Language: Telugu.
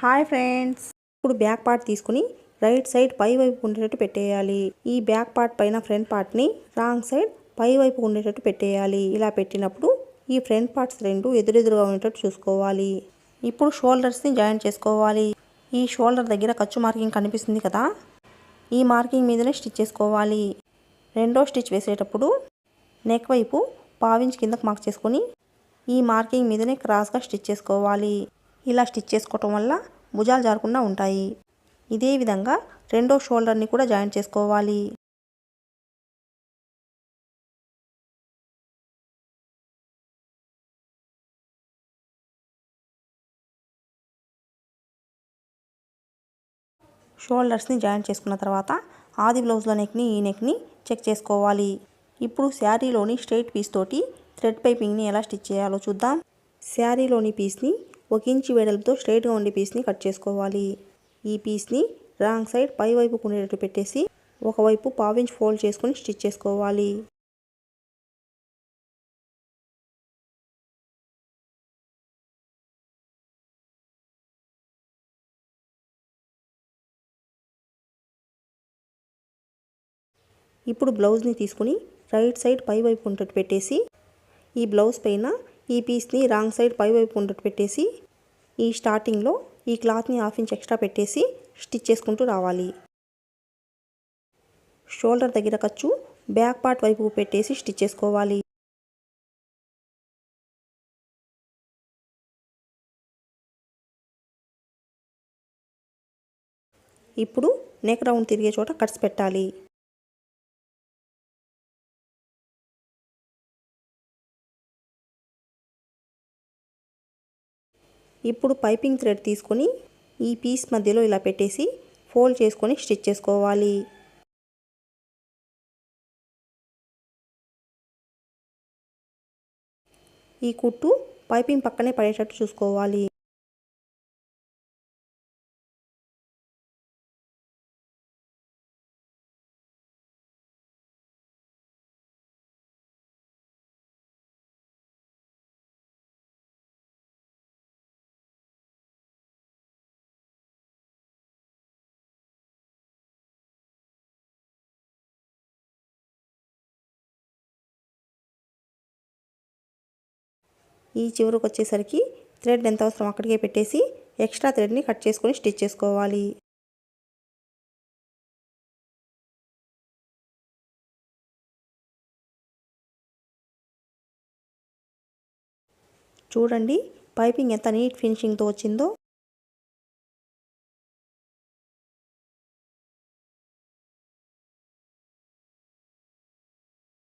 Hi friends. ఇప్పుడు బ్యాక్ పార్ట్ తీసుకుని రైట్ సైడ్ పై వైపు ఉండేటట్టు పెట్టేయాలి. ఈ బ్యాక్ పార్ట్ పైన ఫ్రంట్ పార్ట్ని రాంగ్ సైడ్ పై వైపు ఉండేటట్టు పెట్టేయాలి. ఇలా పెట్టినప్పుడు ఈ ఫ్రంట్ పార్ట్స్ రెండు ఎదురెదురుగా ఉండేటట్టు చూసుకోవాలి. ఇప్పుడు షోల్డర్స్ని జాయిన్ చేసుకోవాలి. ఈ షోల్డర్ దగ్గర ఖర్చు మార్కింగ్ కనిపిస్తుంది కదా. ఈ మార్కింగ్ మీదనే స్టిచ్ చేసుకోవాలి. రెండో స్టిచ్ వేసేటప్పుడు నెక్ వైపు పావించి కిందకు మార్క్ చేసుకొని ఈ మార్కింగ్ మీదనే క్రాస్గా స్టిచ్ చేసుకోవాలి. ఇలా స్టిచ్ చేసుకోవటం వల్ల భుజాలు జారకుండా ఉంటాయి. ఇదే విధంగా రెండో షోల్డర్ని కూడా జాయిన్ చేసుకోవాలి. షోల్డర్స్ని జాయిన్ చేసుకున్న తర్వాత ఆది బ్లౌజ్లో నెక్ని ఈ నెక్ని చెక్ చేసుకోవాలి. ఇప్పుడు శారీలోని స్ట్రైట్ పీస్ తోటి థ్రెడ్ పైపింగ్ని ఎలా స్టిచ్ చేయాలో చూద్దాం. శారీలోని పీస్ని ఒక ఇంచు వెడల్పుతో స్ట్రైట్గా ఉండే పీస్ని కట్ చేసుకోవాలి. ఈ పీస్ని రాంగ్ సైడ్ పై వైపు ఉండేటట్టు పెట్టేసి ఒకవైపు పావించి ఫోల్డ్ చేసుకొని స్టిచ్ చేసుకోవాలి. ఇప్పుడు బ్లౌజ్ని తీసుకుని రైట్ సైడ్ పై వైపు ఉండేట్టు పెట్టేసి ఈ బ్లౌజ్ పైన ఈ పీస్ని రాంగ్ సైడ్ పై వైపు ఉండేట్టు పెట్టేసి ఈ స్టార్టింగ్లో ఈ క్లాత్ని హాఫ్ ఇంచ్ ఎక్స్ట్రా పెట్టేసి స్టిచ్ చేసుకుంటూ రావాలి. షోల్డర్ దగ్గర ఖర్చు బ్యాక్ పార్ట్ వైపు పెట్టేసి స్టిచ్ చేసుకోవాలి. ఇప్పుడు నెక్ రౌండ్ తిరిగే చోట కట్స్ పెట్టాలి. ఇప్పుడు పైపింగ్ థ్రెడ్ తీసుకొని ఈ పీస్ మధ్యలో ఇలా పెట్టేసి ఫోల్డ్ చేసుకొని స్టిచ్ చేసుకోవాలి. ఈ కుట్టు పైపింగ్ పక్కనే పడేటట్టు చూసుకోవాలి. ఈ చివరికి వచ్చేసరికి థ్రెడ్ ఎంత అవసరం అక్కడికే పెట్టేసి ఎక్స్ట్రా థ్రెడ్ని కట్ చేసుకొని స్టిచ్ చేసుకోవాలి. చూడండి పైపింగ్ ఎంత నీట్ ఫినిషింగ్తో వచ్చిందో.